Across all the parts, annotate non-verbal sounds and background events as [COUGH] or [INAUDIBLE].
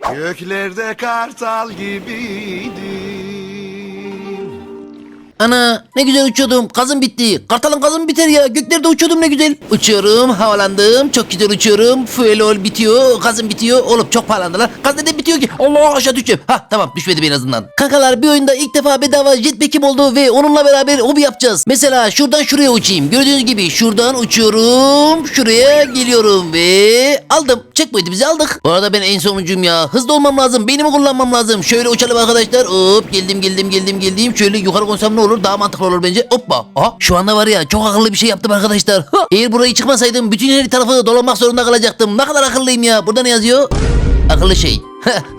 Göklerde kartal gibiydim. Ana ne güzel uçuyordum. Gazım bitti. Kartalın gazım biter ya. Göklerde uçuyordum ne güzel. Uçuyorum, havalandım. Çok güzel uçuyorum. Fuel oil bitiyor. Gazım bitiyor. Oğlum çok pahalandı lan. Gaz neden bitiyor ki? Allah aşağı düşeceğim. Ha tamam düşmedi en azından. Kankalar bir oyunda ilk defa bedava jetpack'im oldu ve onunla beraber hobi yapacağız. Mesela şuradan şuraya uçayım. Gördüğünüz gibi şuradan uçuyorum. Şuraya geliyorum ve aldım. Checkpoint'imizi aldık. Bu arada ben en sonuncuyum ya. Hızlı olmam lazım. Beynimi kullanmam lazım. Şöyle uçalım arkadaşlar. Hop geldim geldim geldim geldim. Şöyle yukarı konsam ne olur? Daha mantıklı olur bence. Hoppa. Aha şu anda var ya çok akıllı bir şey yaptım arkadaşlar. Ha, Eğer burayı çıkmasaydım bütün her tarafı dolanmak zorunda kalacaktım. Ne kadar akıllıyım ya. Burada ne yazıyor? Akıllı şey.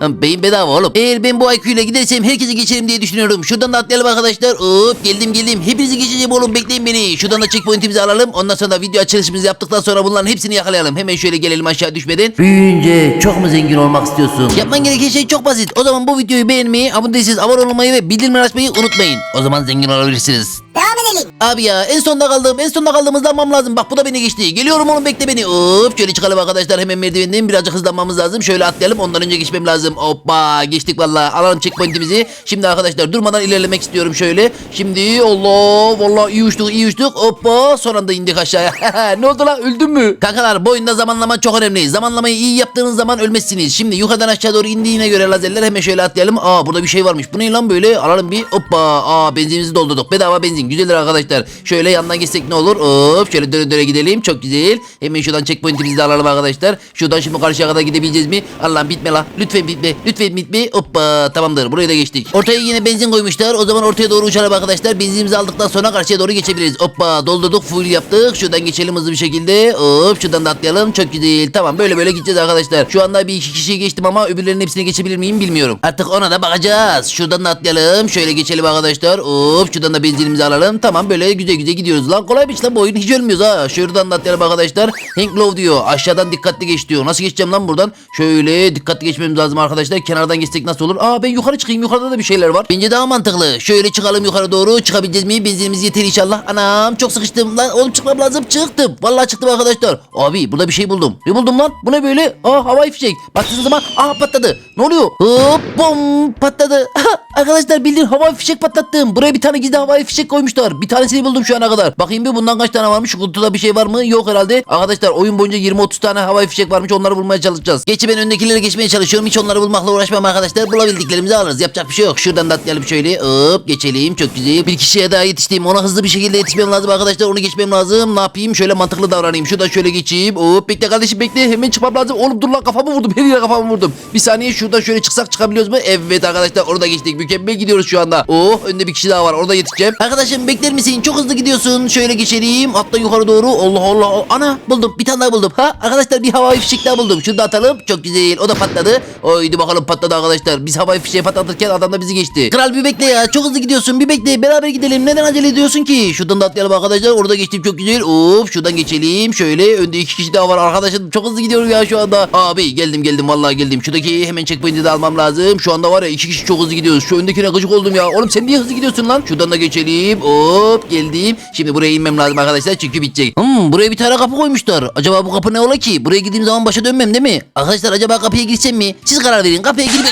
[LAUGHS] Beyin bedava oğlum. Eğer ben bu IQ ile gidersem herkesi geçerim diye düşünüyorum. Şuradan da atlayalım arkadaşlar. Hop geldim geldim. Hepinizi geçeceğim oğlum bekleyin beni. Şuradan da checkpointimizi alalım. Ondan sonra da video açılışımızı yaptıktan sonra bunların hepsini yakalayalım. Hemen şöyle gelelim aşağı düşmeden. Büyüyünce çok mu zengin olmak istiyorsun? Yapman gereken şey çok basit. O zaman bu videoyu beğenmeyi, abone değilseniz abone olmayı ve bildirimleri açmayı unutmayın. O zaman zengin olabilirsiniz. Devam edelim. Abi ya en sonda kaldım. En sonda kaldım hızlanmam lazım. Bak bu da beni geçti. Geliyorum oğlum bekle beni. Hop şöyle çıkalım arkadaşlar. Hemen merdivenden birazcık hızlanmamız lazım. Şöyle atlayalım. Ondan önce geçmem lazım. Hoppa geçtik valla. Alalım checkpointimizi. Şimdi arkadaşlar durmadan ilerlemek istiyorum şöyle. Şimdi Allah valla iyi uçtuk iyi uçtuk. Hoppa son anda indik aşağıya. [LAUGHS] ne oldu lan öldün mü? Kankalar bu oyunda zamanlama çok önemli. Zamanlamayı iyi yaptığınız zaman ölmezsiniz. Şimdi yukarıdan aşağı doğru indiğine göre lazerler hemen şöyle atlayalım. Aa burada bir şey varmış. Bu ne lan böyle? Alalım bir. Hoppa. Aa benzinimizi doldurduk. Bedava benzin. Güzeldir arkadaşlar. Şöyle yandan geçsek ne olur? Hop şöyle döne döne gidelim. Çok güzel. Hemen şuradan checkpointimizi de alalım arkadaşlar. Şuradan şimdi karşıya kadar gidebileceğiz mi? Allah'ım bitme la. Lütfen bitme. Lütfen bitme. Hoppa tamamdır. Buraya da geçtik. Ortaya yine benzin koymuşlar. O zaman ortaya doğru uçalım arkadaşlar. Benzinimizi aldıktan sonra karşıya doğru geçebiliriz. Hoppa doldurduk. Full yaptık. Şuradan geçelim hızlı bir şekilde. Hop şuradan da atlayalım. Çok güzel. Tamam böyle böyle gideceğiz arkadaşlar. Şu anda bir iki kişiyi geçtim ama öbürlerinin hepsini geçebilir miyim bilmiyorum. Artık ona da bakacağız. Şuradan da atlayalım. Şöyle geçelim arkadaşlar. Hop şuradan da benzinimizi alalım. Tamam böyle güzel güzel gidiyoruz. Lan kolaymış lan bu oyun. Hiç ölmüyoruz ha. Şuradan da atlayalım arkadaşlar. Hank Low diyor. Aşağıdan dikkatli geç diyor. Nasıl geçeceğim lan buradan? Şöyle dikkatli geçmemiz lazım arkadaşlar. Kenardan geçsek nasıl olur? Aa ben yukarı çıkayım. Yukarıda da bir şeyler var. Bence daha mantıklı. Şöyle çıkalım yukarı doğru. Çıkabileceğiz mi? Benzinimiz yeter inşallah. Anam çok sıkıştım. Lan oğlum çıkmam lazım. Çıktım. Vallahi çıktım arkadaşlar. Abi burada bir şey buldum. Ne buldum lan? Bu ne böyle? Aa havai fişek. Baktığınız zaman aha patladı. Ne oluyor? Hop bom patladı. [LAUGHS] arkadaşlar bildiğin havai fişek patlattım. Buraya bir tane gizli havai fişek koymuşlar. Bir tanesini buldum şu ana kadar. Bakayım bir bundan kaç tane varmış? Kutuda bir şey var mı? Yok herhalde. Arkadaşlar oyun boyunca 20-30 tane havai fişek varmış. Onları bulmaya çalışacağız. Geçi ben öndekileri geçmeye çalışıyorum. Hiç onları bulmakla uğraşmam arkadaşlar. Bulabildiklerimizi alırız. Yapacak bir şey yok. Şuradan da atlayalım şöyle. Hop geçelim. Çok güzel. Bir kişiye daha yetiştim. Ona hızlı bir şekilde yetişmem lazım arkadaşlar. Onu geçmem lazım. Ne yapayım? Şöyle mantıklı davranayım. Şuradan şöyle geçeyim. Hop bekle kardeşim bekle. Hemen çıkmam lazım. Oğlum dur lan kafamı vurdum. [LAUGHS] Her yere kafamı vurdum. Bir saniye şuradan şöyle çıksak çıkabiliyoruz mu? Evet arkadaşlar orada geçtik. Mükemmel gidiyoruz şu anda. Oh önde bir kişi daha var. Orada yetişeceğim. Arkadaşım bekler misin? Çok hızlı gidiyorsun. Şöyle geçelim. Atla yukarı doğru. Allah Allah. Ana buldum. Bir tane daha buldum. Ha arkadaşlar bir havai fişek daha buldum. Şunu da atalım. Çok güzel. O da patladı. Oydu bakalım patladı arkadaşlar. Biz havai fişeği patlatırken adam da bizi geçti. Kral bir bekle ya. Çok hızlı gidiyorsun. Bir bekle. Beraber gidelim. Neden acele ediyorsun ki? Şuradan da atlayalım arkadaşlar. Orada geçtim çok güzel. Of şuradan geçelim. Şöyle önde iki kişi daha var arkadaşlar. Çok hızlı gidiyorum ya şu anda. Abi geldim geldim vallahi geldim. Şuradaki hemen checkpoint'i de almam lazım. Şu anda var ya iki kişi çok hızlı gidiyoruz. Şu öndekine gıcık oldum ya. Oğlum sen niye hızlı gidiyorsun lan? Şuradan da geçelim. Hop geldim. Şimdi buraya inmem lazım arkadaşlar çünkü bitecek. Hmm, buraya bir tane kapı koymuşlar. Acaba bu kapı ne ola ki? Buraya gittiğim zaman başa dönmem değil mi? Arkadaşlar acaba kapıya girsem mi? Siz karar verin. Kapıya girip...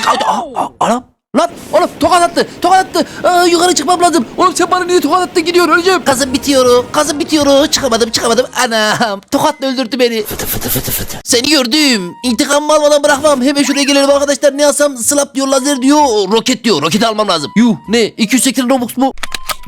Anam. Lan oğlum tokat attı tokat attı Aa, yukarı çıkmam lazım oğlum sen bana niye tokat attın gidiyor öleceğim Kazım bitiyor kazım bitiyor çıkamadım çıkamadım anam tokatla öldürdü beni fıtı fıtı fıtı fıtı Seni gördüm intikamımı almadan bırakmam hemen şuraya gelelim arkadaşlar ne alsam slap diyor lazer diyor roket diyor roket almam lazım Yuh ne 280 robux mu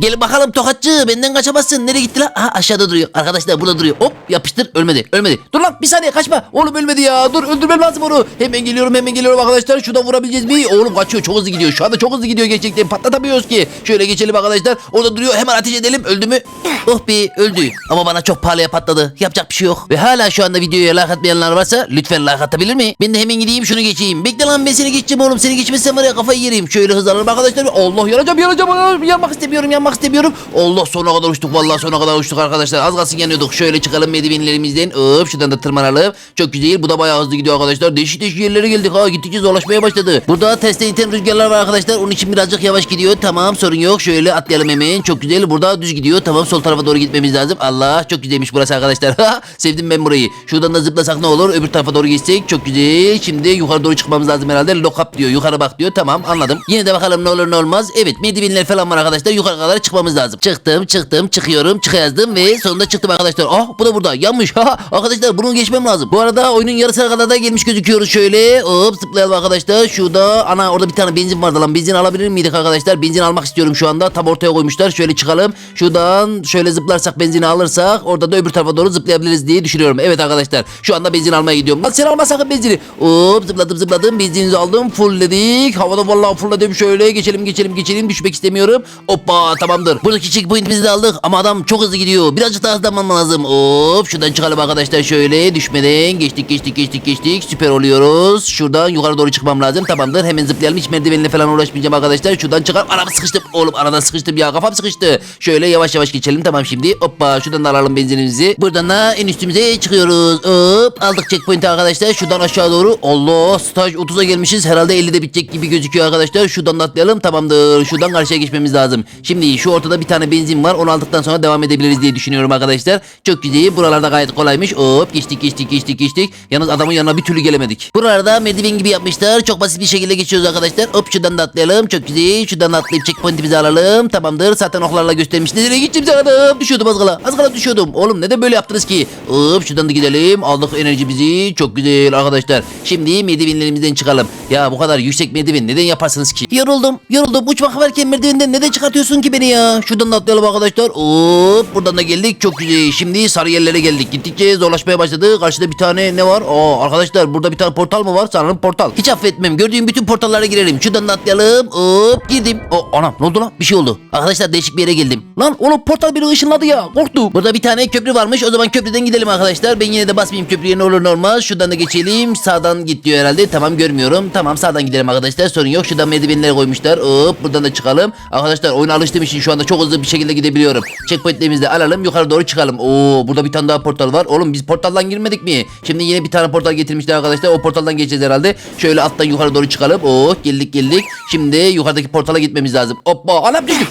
Gelin bakalım tokatçı benden kaçamazsın. Nereye gitti lan? Aha aşağıda duruyor. Arkadaşlar burada duruyor. Hop yapıştır. Ölmedi. Ölmedi. Dur lan bir saniye kaçma. Oğlum ölmedi ya. Dur öldürmem lazım onu. Hemen geliyorum hemen geliyorum arkadaşlar. Şuradan vurabileceğiz mi? Oğlum kaçıyor. Çok hızlı gidiyor. Şu anda çok hızlı gidiyor gerçekten. Patlatamıyoruz ki. Şöyle geçelim arkadaşlar. Orada duruyor. Hemen ateş edelim. Öldü mü? Oh be öldü. Ama bana çok pahalıya patladı. Yapacak bir şey yok. Ve hala şu anda videoya like atmayanlar varsa lütfen like atabilir mi? Ben de hemen gideyim şunu geçeyim. Bekle lan ben seni geçeceğim oğlum. Seni geçmezsem var ya kafayı yerim. Şöyle hızlanalım arkadaşlar. Allah yanacağım yanacağım. Yanmak istemiyorum yanmak yanmak istemiyorum. Allah sona kadar uçtuk vallahi sona kadar uçtuk arkadaşlar. Az kalsın yanıyorduk. Şöyle çıkalım merdivenlerimizden. Hop şuradan da tırmanalım. Çok güzel. Bu da bayağı hızlı gidiyor arkadaşlar. Değişik değişik yerlere geldik ha. Gittikçe zorlaşmaya başladı. Burada testten iten rüzgarlar var arkadaşlar. Onun için birazcık yavaş gidiyor. Tamam sorun yok. Şöyle atlayalım hemen. Çok güzel. Burada düz gidiyor. Tamam sol tarafa doğru gitmemiz lazım. Allah çok güzelmiş burası arkadaşlar. [LAUGHS] Sevdim ben burayı. Şuradan da zıplasak ne olur? Öbür tarafa doğru geçsek. Çok güzel. Şimdi yukarı doğru çıkmamız lazım herhalde. Lock up diyor. Yukarı bak diyor. Tamam anladım. Yine de bakalım ne olur ne olmaz. Evet merdivenler falan var arkadaşlar. Yukarı kadar çıkmamız lazım. Çıktım çıktım çıkıyorum çık yazdım ve sonunda çıktım arkadaşlar. Ah bu da burada yanmış. Arkadaşlar bunu geçmem lazım. Bu arada oyunun yarısına kadar da gelmiş gözüküyoruz şöyle. Hop zıplayalım arkadaşlar. Şurada ana orada bir tane benzin vardı lan. Benzin alabilir miydik arkadaşlar? Benzin almak istiyorum şu anda. Tam ortaya koymuşlar. Şöyle çıkalım. Şuradan şöyle zıplarsak benzini alırsak orada da öbür tarafa doğru zıplayabiliriz diye düşünüyorum. Evet arkadaşlar şu anda benzin almaya gidiyorum. Lan sen alma sakın benzini. Hop zıpladım zıpladım. Benzinimizi aldım. Fullledik. Havada vallahi fullledim. Şöyle geçelim geçelim geçelim. Düşmek istemiyorum. Hoppa tamamdır. Buradaki checkpointimizi de aldık ama adam çok hızlı gidiyor. Birazcık daha hızlanmam lazım. Hop şuradan çıkalım arkadaşlar şöyle düşmeden geçtik geçtik geçtik geçtik. Süper oluyoruz. Şuradan yukarı doğru çıkmam lazım. Tamamdır. Hemen zıplayalım. Hiç merdivenle falan uğraşmayacağım arkadaşlar. Şuradan çıkalım. Araba sıkıştım. Oğlum arada sıkıştım ya. Kafam sıkıştı. Şöyle yavaş yavaş geçelim. Tamam şimdi. Hoppa şuradan da alalım benzinimizi. Buradan da en üstümüze çıkıyoruz. Hop aldık checkpoint'i arkadaşlar. Şuradan aşağı doğru. Allah staj 30'a gelmişiz. Herhalde 50'de bitecek gibi gözüküyor arkadaşlar. Şuradan da atlayalım. Tamamdır. Şuradan karşıya geçmemiz lazım. Şimdi şu ortada bir tane benzin var. Onu aldıktan sonra devam edebiliriz diye düşünüyorum arkadaşlar. Çok güzel. Buralarda gayet kolaymış. Hop geçtik geçtik geçtik geçtik. Yalnız adamın yanına bir türlü gelemedik. Buralarda merdiven gibi yapmışlar. Çok basit bir şekilde geçiyoruz arkadaşlar. Hop şuradan da atlayalım. Çok güzel. Şuradan da atlayıp checkpoint'imizi alalım. Tamamdır. Zaten oklarla göstermiş. Nereye gideceğim sanırım. Düşüyordum az kala. Az kala düşüyordum. Oğlum neden böyle yaptınız ki? Hop şuradan da gidelim. Aldık enerjimizi. Çok güzel arkadaşlar. Şimdi merdivenlerimizden çıkalım. Ya bu kadar yüksek merdiven neden yaparsınız ki? Yoruldum. Yoruldum. Uçmak varken merdivenden neden çıkartıyorsun ki beni ya? Şuradan da atlayalım arkadaşlar. Hop buradan da geldik. Çok güzel. Şimdi sarı yerlere geldik. Gittikçe zorlaşmaya başladı. Karşıda bir tane ne var? Aa arkadaşlar burada bir tane portal mı var? Sanırım portal. Hiç affetmem. Gördüğüm bütün portallara girerim. Şuradan da atlayalım. Hop girdim. O anam ne oldu lan? Bir şey oldu. Arkadaşlar değişik bir yere geldim. Lan oğlum portal beni ışınladı ya. Korktum. Burada bir tane köprü varmış. O zaman köprüden gidelim arkadaşlar. Ben yine de basmayayım köprüye ne olur ne olmaz. Şuradan da geçelim. Sağdan git diyor herhalde. Tamam görmüyorum. Tamam sağdan gidelim arkadaşlar. Sorun yok. Şuradan merdivenleri koymuşlar. Hop buradan da çıkalım. Arkadaşlar oyuna alıştığım için şu anda çok hızlı bir şekilde gidebiliyorum. Checkpointlerimizi alalım. Yukarı doğru çıkalım. Oo burada bir tane daha portal var. Oğlum biz portaldan girmedik mi? Şimdi yine bir tane portal getirmişler arkadaşlar. O portaldan geçeceğiz herhalde. Şöyle alttan yukarı doğru çıkalım. Oo geldik geldik. Şimdi yukarıdaki portala gitmemiz lazım. Hoppa anam düştüm.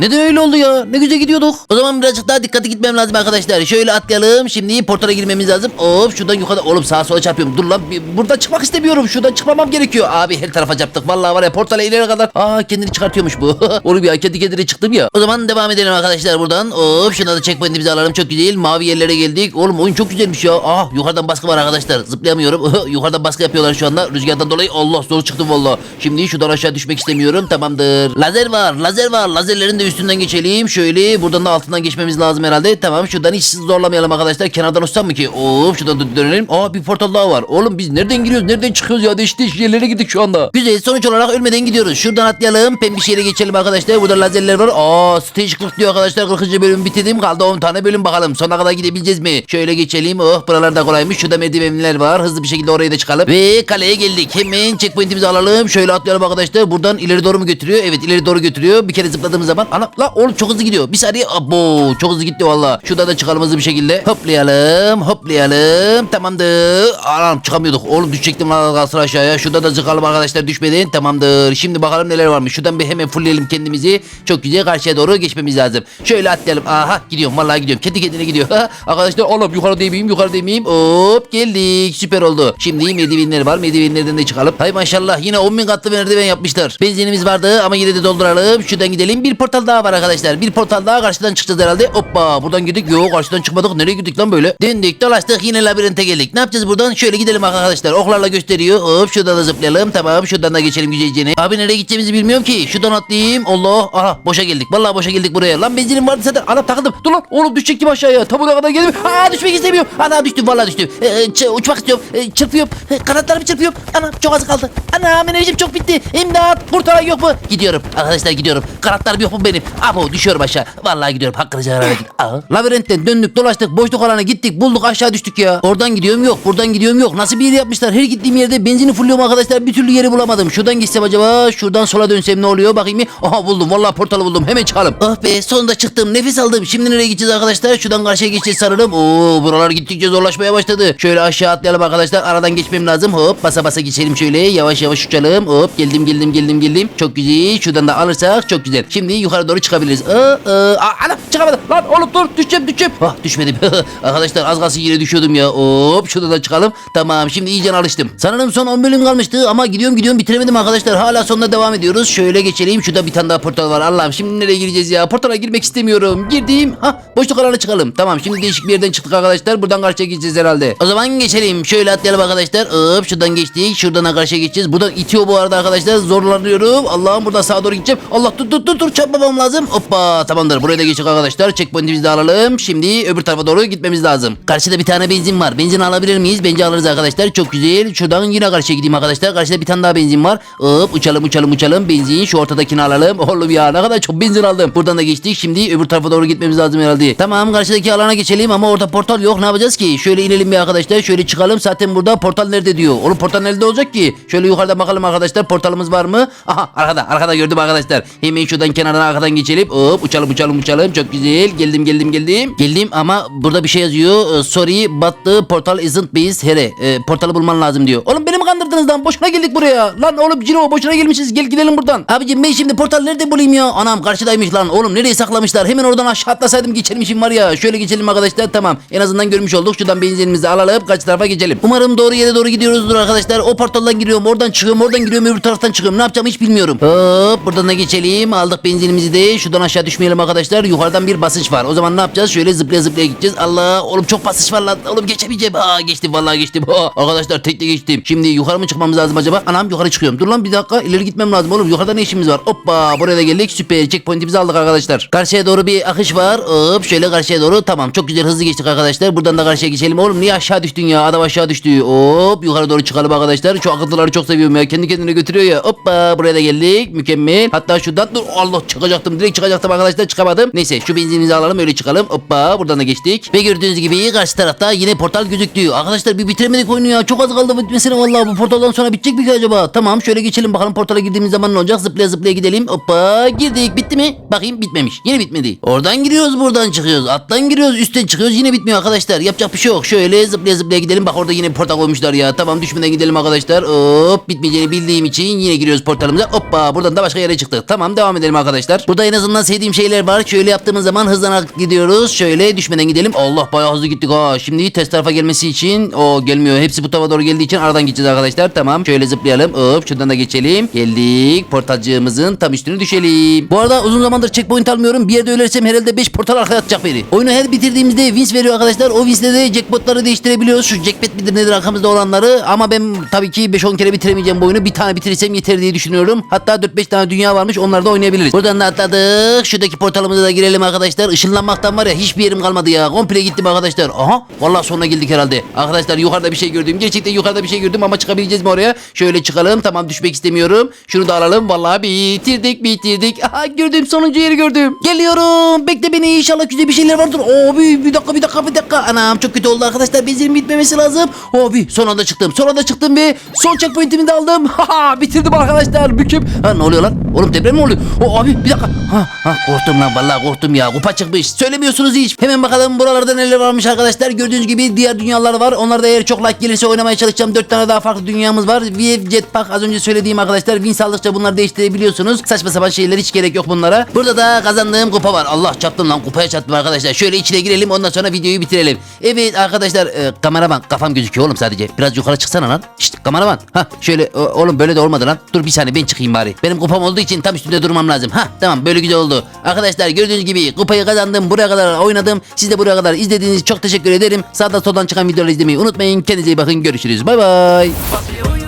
Neden öyle oldu ya? Ne güzel gidiyorduk. O zaman birazcık daha dikkatli gitmem lazım arkadaşlar. Şöyle atlayalım. Şimdi portala girmemiz lazım. Hop şuradan yukarıda. Oğlum sağa sola çarpıyorum. Dur lan. Buradan çıkmak istemiyorum. Şuradan çıkmamam gerekiyor. Abi her tarafa çarptık. Vallahi var ya portala ileri kadar. Aa kendini çıkartıyormuş bu. [LAUGHS] Oğlum ya kendi kendine çıktım ya. O zaman devam edelim arkadaşlar buradan. Hop şuna da checkpoint'imizi alalım. Çok güzel. Mavi yerlere geldik. Oğlum oyun çok güzelmiş ya. Aa yukarıdan baskı var arkadaşlar. Zıplayamıyorum. [LAUGHS] yukarıdan baskı yapıyorlar şu anda. Rüzgardan dolayı Allah zor çıktım valla. Şimdi şuradan aşağı düşmek istemiyorum. Tamamdır. Lazer var. Lazer var. Lazerlerin de üstünden geçelim. Şöyle buradan da altından geçmemiz lazım herhalde. Tamam şuradan hiç zorlamayalım arkadaşlar. Kenardan uçsam mı ki? Hop şuradan da dönelim. Aa bir portal daha var. Oğlum biz nereden giriyoruz? Nereden çıkıyoruz ya? Değişik yerlere gittik şu anda. Güzel. Sonuç olarak ölmeden gidiyoruz. Şuradan atlayalım. Pembiş yere geçelim arkadaşlar. Burada lazerler var. Aa stage 40 diyor arkadaşlar. 40. bölüm bitirdim. Kaldı 10 tane bölüm bakalım. Sona kadar gidebileceğiz mi? Şöyle geçelim. Oh buralarda kolaymış. Şurada merdivenler var. Hızlı bir şekilde oraya da çıkalım. Ve kaleye geldik. Hemen checkpoint'imizi alalım. Şöyle atlayalım arkadaşlar. Buradan ileri doğru mu götürüyor? Evet ileri doğru götürüyor. Bir kere zıpladığımız zaman. Ana la oğlum çok hızlı gidiyor. Bir saniye. Abo çok hızlı gitti valla. Şurada da çıkalım hızlı bir şekilde. Hoplayalım. Hoplayalım. Tamamdır. Anam çıkamıyorduk. Oğlum düşecektim kalsın aşağıya. Şurada da çıkalım arkadaşlar düşmeden. Tamamdır. Şimdi bakalım neler varmış. Şuradan bir hemen fullleyelim kendimizi. Çok güzel karşıya doğru geçmemiz lazım. Şöyle atlayalım. Aha gidiyorum. Vallahi gidiyorum. Kendi kendine gidiyor. [LAUGHS] arkadaşlar oğlum yukarı değmeyeyim. Yukarı değmeyeyim. Hop geldik. Süper oldu. Şimdi merdivenler var. Merdivenlerden de çıkalım. Hay maşallah. Yine 10 bin katlı merdiven yapmışlar. Benzinimiz vardı ama yine de dolduralım. Şuradan gidelim. Bir portal daha var arkadaşlar. Bir portal daha karşıdan çıkacağız herhalde. Hoppa buradan girdik. Yok karşıdan çıkmadık. Nereye gittik lan böyle? Döndük dolaştık yine labirente geldik. Ne yapacağız buradan? Şöyle gidelim arkadaşlar. Oklarla gösteriyor. Hop şuradan da zıplayalım. Tamam şuradan da geçelim güzelce. Abi nereye gideceğimizi bilmiyorum ki. Şuradan atlayayım. Allah. Aha boşa geldik. Vallahi boşa geldik buraya. Lan benzinim vardı zaten. Ana takıldım. Dur lan. Oğlum düşecektim aşağıya. Tam oraya kadar geldim. Aa düşmek istemiyorum. Ana düştüm. Vallahi düştüm. Ee, uçmak istiyorum. Ee, çırpıyorum. Ee, kanatlarımı çırpıyorum. Ana çok az kaldı. Ana enerjim çok bitti. İmdat. Kurtaran yok mu? Gidiyorum. Arkadaşlar gidiyorum. Kanatlarım yok mu benim? Benim. Abo düşüyorum aşağı. Vallahi gidiyorum. Hakkını helal edin. Labirentten döndük dolaştık. Boşluk alana gittik. Bulduk aşağı düştük ya. Oradan gidiyorum yok. Buradan gidiyorum yok. Nasıl bir yer yapmışlar? Her gittiğim yerde benzini fulluyorum arkadaşlar. Bir türlü yeri bulamadım. Şuradan gitsem acaba? Şuradan sola dönsem ne oluyor? Bakayım bir. Aha buldum. Vallahi portalı buldum. Hemen çıkalım. Oh be sonunda çıktım. Nefes aldım. Şimdi nereye gideceğiz arkadaşlar? Şuradan karşıya geçeceğiz sanırım. Oo buralar gittikçe zorlaşmaya başladı. Şöyle aşağı atlayalım arkadaşlar. Aradan geçmem lazım. Hop basa basa geçelim şöyle. Yavaş yavaş uçalım. Hop geldim geldim geldim geldim. Çok güzel. Şuradan da alırsak çok güzel. Şimdi yukarı doğru çıkabiliriz. Aa, aa, ana çıkamadım. Lan oğlum dur düşeceğim düşeceğim. Ah düşmedim. [LAUGHS] arkadaşlar az kalsın yere düşüyordum ya. Hop şuradan da çıkalım. Tamam şimdi iyice alıştım. Sanırım son 10 bölüm kalmıştı ama gidiyorum gidiyorum bitiremedim arkadaşlar. Hala sonuna devam ediyoruz. Şöyle geçelim. Şurada bir tane daha portal var. Allah'ım şimdi nereye gireceğiz ya? Portala girmek istemiyorum. Girdim. Ha boşluk alana çıkalım. Tamam şimdi değişik bir yerden çıktık arkadaşlar. Buradan karşıya gideceğiz herhalde. O zaman geçelim. Şöyle atlayalım arkadaşlar. Hop şuradan geçtik. Şuradan karşıya geçeceğiz. Buradan itiyor bu arada arkadaşlar. Zorlanıyorum. Allah'ım buradan sağa doğru gideceğim. Allah dur dur dur dur çarpmamam lazım. Hoppa tamamdır. Buraya da geçtik arkadaşlar. Checkpoint'imizi de alalım. Şimdi öbür tarafa doğru gitmemiz lazım. Karşıda bir tane benzin var. Benzin alabilir miyiz? Bence alırız arkadaşlar. Çok güzel. Şuradan yine karşıya gideyim arkadaşlar. Karşıda bir tane daha benzin var. Hop uçalım uçalım uçalım. Benzin şu ortadakini alalım. [LAUGHS] Oğlum ya ne kadar çok benzin aldım. Buradan da geçtik. Şimdi öbür tarafa doğru gitmemiz lazım herhalde. Tamam karşıdaki alana geçelim ama orada portal yok. Ne yapacağız ki? Şöyle inelim bir arkadaşlar. Şöyle çıkalım. Zaten burada portal nerede diyor. Oğlum portal nerede olacak ki? Şöyle yukarıda bakalım arkadaşlar. Portalımız var mı? Aha arkada. Arkada gördüm arkadaşlar. Hemen şuradan kenardan arkadan geçelim. Hop uçalım uçalım uçalım. Çok güzel. Geldim geldim geldim. Geldim ama burada bir şey yazıyor. Ee, Sorry but the portal isn't based here. Ee, portalı bulman lazım diyor. Oğlum beni mi kandırdınız lan? Boşuna geldik buraya. Lan oğlum Cino boşuna gelmişiz. Gel gidelim buradan. Abicim ben şimdi portal nerede bulayım ya? Anam karşıdaymış lan. Oğlum nereye saklamışlar? Hemen oradan aşağı atlasaydım geçermişim var ya. Şöyle geçelim arkadaşlar. Tamam. En azından görmüş olduk. Şuradan benzinimizi alalım. Kaç tarafa geçelim. Umarım doğru yere doğru gidiyoruzdur arkadaşlar. O portaldan giriyorum. Oradan çıkıyorum. Oradan giriyorum. Öbür taraftan çıkıyorum. Ne yapacağımı hiç bilmiyorum. Hop buradan da geçelim. Aldık benzinimizi de. Şuradan aşağı düşmeyelim arkadaşlar. Yukarıdan bir basınç var. O zaman ne yapacağız? Şöyle zıplaya zıplaya gideceğiz. Allah oğlum çok basınç var lan. Oğlum geçemeyeceğim. Aa geçtim vallahi geçtim. Ha, arkadaşlar tekte geçtim. Şimdi yukarı mı çıkmamız lazım acaba? Anam yukarı çıkıyorum. Dur lan bir dakika. ileri gitmem lazım oğlum. Yukarıda ne işimiz var? Hoppa buraya da geldik. Süper. Checkpoint'imizi aldık arkadaşlar. Karşıya doğru bir akış var. Hop şöyle karşıya doğru. Tamam çok güzel hızlı geçtik arkadaşlar. Buradan da karşıya geçelim. Oğlum niye aşağı düştün ya? Adam aşağı düştü. Hop yukarı doğru çıkalım arkadaşlar. Şu akıntıları çok seviyorum ya. Kendi kendine götürüyor ya. Hoppa buraya da geldik. Mükemmel. Hatta şuradan dur. Allah çıkacaktım. Direkt çıkacaktım arkadaşlar. Çıkamadım. Neyse şu benzinimizi alalım. Öyle çıkalım. Hoppa buradan da geçtik. Ve gördüğünüz gibi karşı tarafta yine portal gözüktü. Arkadaşlar bir bitiremedik oyunu ya. Çok az kaldı bitmesine vallahi bu portaldan sonra bitecek mi ki acaba? Tamam şöyle geçelim bakalım portala girdiğimiz zaman ne olacak? Zıplaya zıplaya gidelim. Hoppa girdik. Bitti mi? Bakayım bitmemiş. Yine bitmedi. Oradan giriyoruz buradan çıkıyoruz. Alttan giriyoruz üstten çıkıyoruz. Yine bitmiyor arkadaşlar. Yapacak bir şey yok. Şöyle zıplaya zıplaya gidelim. Bak orada yine portal koymuşlar ya. Tamam düşmeden gidelim arkadaşlar. Hop bitmeyeceğini bildiğim için yine giriyoruz portalımıza. Hoppa buradan da başka yere çıktık. Tamam devam edelim arkadaşlar. Burada en azından sevdiğim şeyler var. Şöyle yaptığımız zaman hızlanarak gidiyoruz. Şöyle düşmeden gidelim. Allah bayağı hızlı gittik ha. Şimdi test tarafa gelmesi için o gelmiyor. Hepsi bu tarafa doğru geldiği için aradan gideceğiz arkadaşlar. Tamam. Şöyle zıplayalım. Hop şuradan da geçelim. Geldik. Portalcığımızın tam üstüne düşelim. Bu arada uzun zamandır checkpoint almıyorum. Bir yerde ölersem herhalde 5 portal arkaya atacak beni. Oyunu her bitirdiğimizde wins veriyor arkadaşlar. O winsle de jackpotları değiştirebiliyoruz. Şu jackpot midir nedir arkamızda olanları. Ama ben tabii ki 5-10 kere bitiremeyeceğim bu oyunu. Bir tane bitirirsem yeter diye düşünüyorum. Hatta 4-5 tane dünya varmış. Onları da oynayabiliriz. Buradan da atladık. Şuradaki portalımıza da girelim arkadaşlar. Işınlanmaktan var ya hiçbir yerim kalmadı ya. Komple gittim arkadaşlar. Aha. Vallahi sonuna geldik herhalde. Arkadaşlar yukarıda bir şey gördüm. Gerçekten yukarıda bir şey gördüm ama çıkabileceğiz mi oraya? Şöyle çıkalım. Tamam düşmek istemiyorum. Şunu da alalım. Vallahi bitirdik bitirdik. Aha gördüm sonuncu yeri gördüm. Geliyorum. Bekle beni inşallah güzel bir şeyler vardır. Abi bir dakika bir dakika bir dakika. Anam çok kötü oldu arkadaşlar. Benzinim bitmemesi lazım. Abi son anda çıktım. Son anda çıktım ve son checkpoint'imi de aldım. [LAUGHS] Haha bitirdim arkadaşlar. Müküm. Ha ne oluyor lan? Oğlum deprem mi oluyor? O abi bir dakika. Ha ha korktum lan vallahi korktum ya. Kupa çıkmış. Söylemiyorsunuz hiç. Hemen bakalım buralarda neler varmış arkadaşlar. Gördüğünüz gibi diğer dünyalar var. Onlarda eğer çok like gelirse oynamaya çalışacağım. 4 tane daha farklı dünyamız var. VF Jetpack az önce söylediğim arkadaşlar. Win sağlıkça bunları değiştirebiliyorsunuz. Saçma sapan şeyler hiç gerek yok bunlara. Burada da kazandığım kupa var. Allah çarptım lan kupaya çarptım arkadaşlar. Şöyle içine girelim ondan sonra videoyu bitirelim. Evet arkadaşlar e, kameraman kafam gözüküyor oğlum sadece. Biraz yukarı çıksana lan. Şşt kameraman. Ha şöyle o- oğlum böyle de olmadı lan. Dur bir saniye ben çıkayım bari. Benim kupam olduğu için tam üstünde durmam lazım. Ha tamam böyle güzel oldu. Arkadaşlar gördüğünüz gibi kupayı kazandım. Buraya kadar oynadım. Siz de buraya kadar izlediğiniz için çok teşekkür ederim. Sağdan soldan çıkan videoları izlemeyi unutmayın. Kendinize iyi bakın. Görüşürüz. Bay bay.